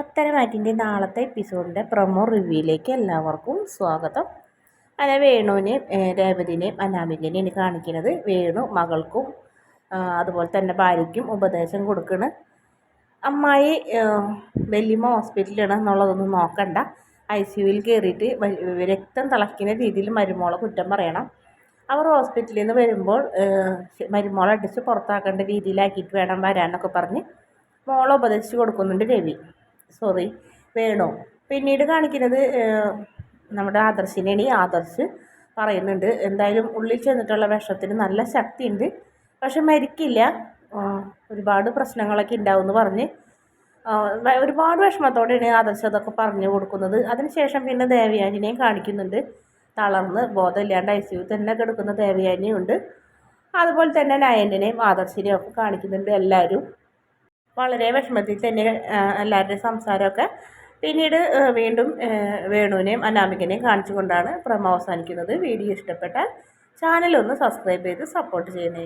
പത്തരമാറ്റിന്റെ നാളത്തെ എപ്പിസോഡിന്റെ പ്രൊമോ റിവ്യൂയിലേക്ക് എല്ലാവർക്കും സ്വാഗതം. അല്ല വേണുവിനെ രേവതിനെയും അനാമികനെയും കാണിക്കുന്നത് വേണു മകൾക്കും അതുപോലെ തന്നെ ഭാര്യയ്ക്കും ഉപദേശം കൊടുക്കണ്. അമ്മായി വലിയമ്മ ഹോസ്പിറ്റലാണ് എന്നുള്ളതൊന്നും നോക്കണ്ട. ഐ സി യുവിൽ കയറിയിട്ട് രക്തം തിളയ്ക്കുന്ന രീതിയിൽ മരുമോളെ കുറ്റം പറയണം. അവർ ഹോസ്പിറ്റലിൽ നിന്ന് വരുമ്പോൾ മരുമോളെ അടിച്ച് പുറത്താക്കേണ്ട രീതിയിലാക്കിയിട്ട് വേണം വരാനൊക്കെ പറഞ്ഞ് മോളെ ഉപദേശിച്ച് കൊടുക്കുന്നുണ്ട് രവി. സോറി വേണു? പിന്നീട് കാണിക്കുന്നത് നമ്മുടെ ആദർശിനെയാണ് ആദർശ് പറയുന്നുണ്ട്. എന്തായാലും ഉള്ളിൽ ചെന്നിട്ടുള്ള വിഷത്തിന് നല്ല ശക്തിയുണ്ട്. പക്ഷെ മരിക്കില്ല. ഒരുപാട് പ്രശ്നങ്ങളൊക്കെ ഉണ്ടാവും എന്ന് പറഞ്ഞ് ഒരുപാട് വിഷമത്തോടെയാണ് ആദർശ് അതൊക്കെ പറഞ്ഞു കൊടുക്കുന്നത്. അതിനുശേഷം പിന്നെ ദേവയാനിനെയും കാണിക്കുന്നുണ്ട്. തളർന്ന് ബോധമില്ലാണ്ട് ഐ സി യു തന്നെ കിടക്കുന്ന ദേവയാനിയും ഉണ്ട് അതുപോലെ തന്നെ നയനെയും ആദർശിനെയും ഒക്കെ കാണിക്കുന്നുണ്ട് എല്ലാവരും. വളരെ വിഷമത്തിൽ തന്നെ എല്ലാവരുടെയും സംസാരമൊക്കെ പിന്നീട് വീണ്ടും വേണുവിനെയും അനാമികനെയും കാണിച്ചുകൊണ്ടാണ് പ്രമ അവസാനിക്കുന്നത്. വീഡിയോ ഇഷ്ടപ്പെട്ടാൽ ചാനലൊന്ന് സബ്സ്ക്രൈബ് ചെയ്ത് സപ്പോർട്ട് ചെയ്യണേ.